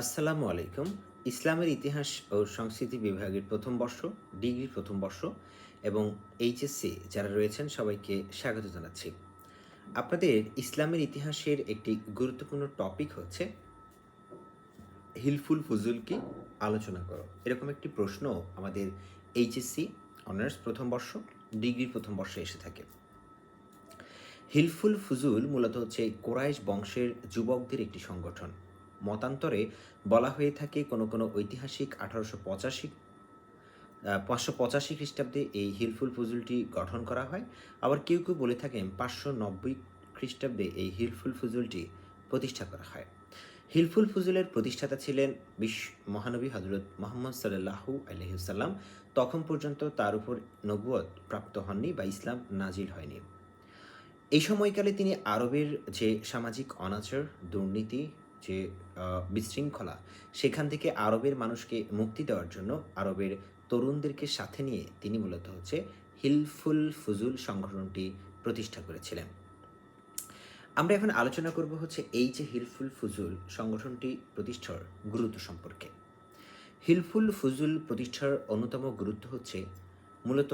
আসসালামু আলাইকুম। ইসলামের ইতিহাস ও সংস্কৃতি বিভাগের প্রথম বর্ষ ডিগ্রি প্রথম বর্ষ এবং এইচএসসি যারা রয়েছেন সবাইকে স্বাগত জানাচ্ছি। আপনাদের ইসলামের ইতিহাসের একটি গুরুত্বপূর্ণ টপিক হচ্ছে, হিলফুল ফুজুলকে আলোচনা করো। এরকম একটি প্রশ্ন আমাদের এইচএসসি অনার্স প্রথম বর্ষ ডিগ্রি প্রথম বর্ষে এসে থাকে। হিলফুল ফুজুল মূলত হচ্ছে কোরাইশ বংশের যুবকদের একটি সংগঠন। মতান্তরে বলা হয়ে থাকে কোনো কোনো ঐতিহাসিক আঠারোশো পঁচাশি পাঁচশো পঁচাশি খ্রিস্টাব্দে এই হিলফুল ফুজুলটি গঠন করা হয়। আবার কেউ কেউ বলে থাকেন পাঁচশো নব্বই খ্রিস্টাব্দে এই হিলফুল ফজুলটি প্রতিষ্ঠা করা হয়। হিলফুল ফুজুলের প্রতিষ্ঠাতা ছিলেন বিশ্ব মহানবী হজরত মোহাম্মদ সাল্লাহু আলহিসাল্লাম তখন পর্যন্ত তার উপর নবুয়ত প্রাপ্ত হননি বা ইসলাম নাজিল হয়নি। এই সময়কালে তিনি আরবের যে সামাজিক অনাচার, দুর্নীতি যে বিশৃঙ্খলা, সেখান থেকে আরবের মানুষকে মুক্তি দেওয়ার জন্য আরবের তরুণদেরকে সাথে নিয়ে তিনি মূলত হচ্ছে হিলফুল ফুজুল সংগঠনটি প্রতিষ্ঠা করেছিলেন। আমরা এখন আলোচনা করব হচ্ছে এই যে হিলফুল ফুজুল সংগঠনটি প্রতিষ্ঠার গুরুত্ব সম্পর্কে। হিলফুল ফুজুল প্রতিষ্ঠার অন্যতম গুরুত্ব হচ্ছে মূলত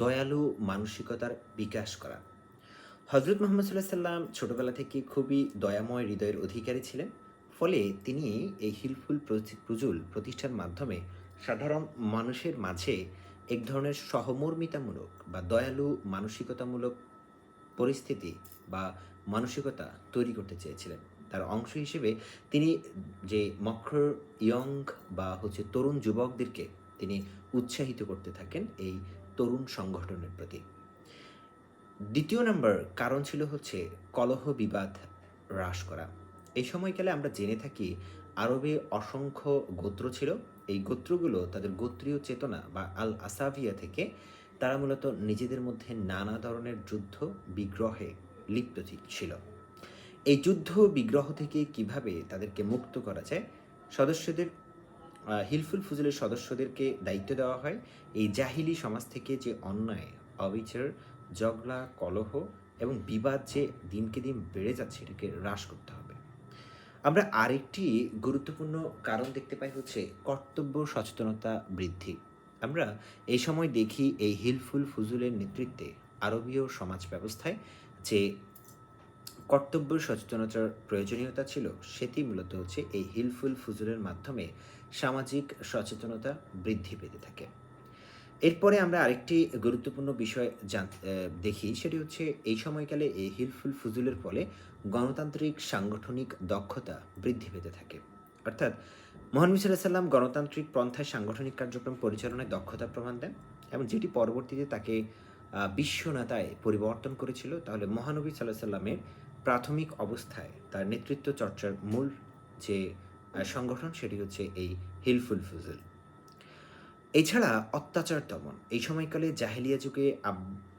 দয়ালু মানসিকতার বিকাশ করা। হজরত মোহাম্মদ সাল্লাহ সাল্লাম ছোটবেলা থেকে খুবই দয়াময় হৃদয়ের অধিকারী ছিলেন। ফলে তিনি এই হিলফুল প্রজুল প্রতিষ্ঠার মাধ্যমে সাধারণ মানুষের মাঝে এক ধরনের সহমর্মিতামূলক বা দয়ালু মানসিকতামূলক পরিস্থিতি বা মানসিকতা তৈরি করতে চেয়েছিলেন। তার অংশ হিসেবে তিনি যে মক্ষর ইয়ং বা হচ্ছে তরুণ যুবকদেরকে তিনি উৎসাহিত করতে থাকেন এই তরুণ সংগঠনের প্রতি। দ্বিতীয় নম্বর কারণ ছিল হচ্ছে কলহ বিবাদ হ্রাস করা। এই সময়কালে আমরা জেনে থাকি আরবে অসংখ্য গোত্র ছিল। এই গোত্রগুলো তাদের গোত্রীয় চেতনা বা আল আসাভিয়া থেকে তারা মূলত নিজেদের মধ্যে নানা ধরনের যুদ্ধ বিগ্রহে লিপ্ত ছিল। এই যুদ্ধ বিগ্রহ থেকে কীভাবে তাদেরকে মুক্ত করা যায়? সদস্যদের হিলফুল ফুজুলের সদস্যদেরকে দায়িত্ব দেওয়া হয়। এই জাহিলি সমাজ থেকে যে অন্যায়, অবিচার, জগলা, কলহ এবং বিবাদ যে দিনকে দিন বেড়ে যাচ্ছে, এটাকে হ্রাস করতে হবে। আমরা আরেকটি গুরুত্বপূর্ণ কারণ দেখতে পাই হচ্ছে কর্তব্য সচেতনতা বৃদ্ধি। আমরা এই সময় দেখি এই হিলফুল ফুজুলের নেতৃত্বে আরবীয় সমাজ ব্যবস্থায় যে কর্তব্য সচেতনতার প্রয়োজনীয়তা ছিল, সেটি মূলত হচ্ছে এই হিলফুল ফুজুলের মাধ্যমে সামাজিক সচেতনতা বৃদ্ধি পেতে থাকে। এরপরে আমরা আরেকটি গুরুত্বপূর্ণ বিষয় জান- দেখি, সেটি হচ্ছে এই সময়কালে এই হিলফুল ফুজুলের ফলে গণতান্ত্রিক সাংগঠনিক দক্ষতা বৃদ্ধি পেতে থাকে। অর্থাৎ মোহাম্মদ সাল্লাহ সাল্লাম গণতান্ত্রিক পন্থায় সাংগঠনিক কার্যক্রম পরিচালনায় দক্ষতা প্রমাণ দেন এবং যেটি পরবর্তীতে তাকে বিশ্বনেতায় পরিবর্তন করেছিল, তাহলে মহানবী সাল্লাহ সাল্লামের প্রাথমিক অবস্থায় তার নেতৃত্ব চর্চার মূল যে সংগঠন, সেটি হচ্ছে এই হিলফুল ফুজুল। এছাড়া অত্যাচার দমন। এই সময়কালে জাহেলিয়া যুগে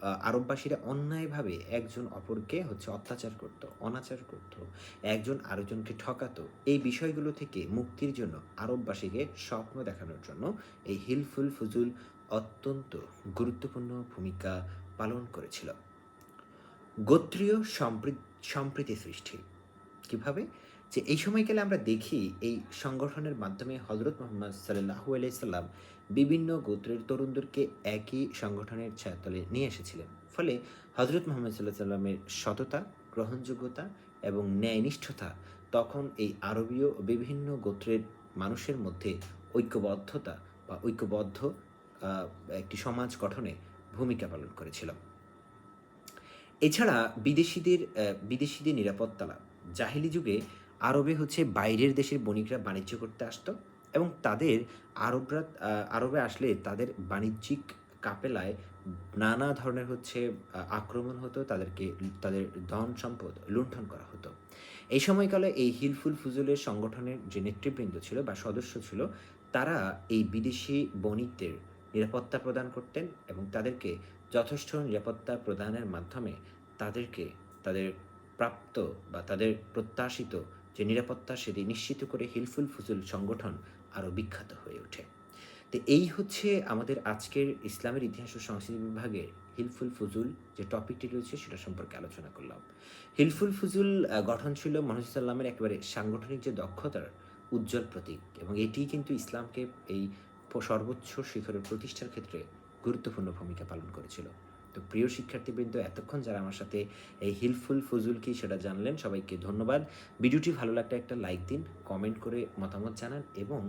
আরববাসীরা অন্যায়ভাবে একজন অপরকে হচ্ছে অত্যাচার করত, অনাচার করত, একজন আরেকজনকে ঠকাতো। এই বিষয়গুলো থেকে মুক্তির জন্য আরববাসীকে স্বপ্ন দেখানোর জন্য এই হিলফুল ফুজুল অত্যন্ত গুরুত্বপূর্ণ ভূমিকা পালন করেছিল। গোত্রীয় সম্প্রী- সম্প্রীতি সৃষ্টি। কীভাবে? যে এই সময়কালে আমরা দেখি এই সংগঠনের মাধ্যমে হজরত মোহাম্মদ সাল্লাহু আলাইসাল্লাম বিভিন্ন গোত্রের তরুণদেরকে একই সংগঠনের ছায়াতলে নিয়ে এসেছিলেন। ফলে হজরত মোহাম্মদ সাল্লাহ সাল্লামের সততা, গ্রহণযোগ্যতা এবং ন্যায়নিষ্ঠতা তখন এই আরবীয় বিভিন্ন গোত্রের মানুষের মধ্যে ঐক্যবদ্ধতা বা ঐক্যবদ্ধ একটি সমাজ গঠনে ভূমিকা পালন করেছিল। এছাড়া বিদেশিদের বিদেশিদের নিরাপত্তা লাভ। জাহিলি যুগে আরবে হচ্ছে বাইরের দেশের বণিকরা বাণিজ্য করতে আসতো এবং তাদের আরবরা আরবে আসলে তাদের বাণিজ্যিক কাপেলায় নানা ধরনের হচ্ছে আক্রমণ হতো, তাদেরকে, তাদের ধন সম্পদ লুণ্ঠন করা হতো। এই সময়কালে এই হিলফুল ফুজুলের সংগঠনের যে নেতৃবৃন্দ ছিল বা সদস্য ছিল, তারা এই বিদেশি বণিকদের নিরাপত্তা প্রদান করতেন এবং তাদেরকে যথেষ্ট নিরাপত্তা প্রদানের মাধ্যমে তাদেরকে, তাদের প্রাপ্ত বা তাদের প্রত্যাশিত যে নিরাপত্তা সেটি নিশ্চিত করে হিলফুল ফুজুল সংগঠন আরও বিখ্যাত হয়ে ওঠে। তো এই হচ্ছে আমাদের আজকের ইসলামের ইতিহাস ও সংস্কৃতি বিভাগের হিলফুল ফুজুল যে টপিকটি রয়েছে সেটা সম্পর্কে আলোচনা করলাম। হিলফুল ফুজুল গঠন ছিল মহানুসাল্লামের একেবারে সাংগঠনিক যে দক্ষতার উজ্জ্বল প্রতীক এবং এটি কিন্তু ইসলামকে এই সর্বোচ্চ শিখরে প্রতিষ্ঠার ক্ষেত্রে গুরুত্বপূর্ণ ভূমিকা পালন করেছিল। তো প্রিয় শিক্ষার্থীবৃন্দ, এতক্ষণ যারা আমার সাথে এই হিলফুল ফজুল কি সেটা জানলেন, সবাইকে ধন্যবাদ। ভিডিওটি ভালো লাগলে একটা লাইক দিন, কমেন্ট করে মতামত জানান এবং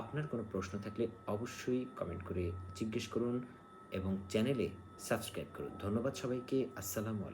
আপনার কোনো প্রশ্ন থাকলে অবশ্যই কমেন্ট করে জিজ্ঞেস করুন এবং চ্যানেলে সাবস্ক্রাইব করুন। ধন্যবাদ সবাইকে, আসসালামু আলাইকুম।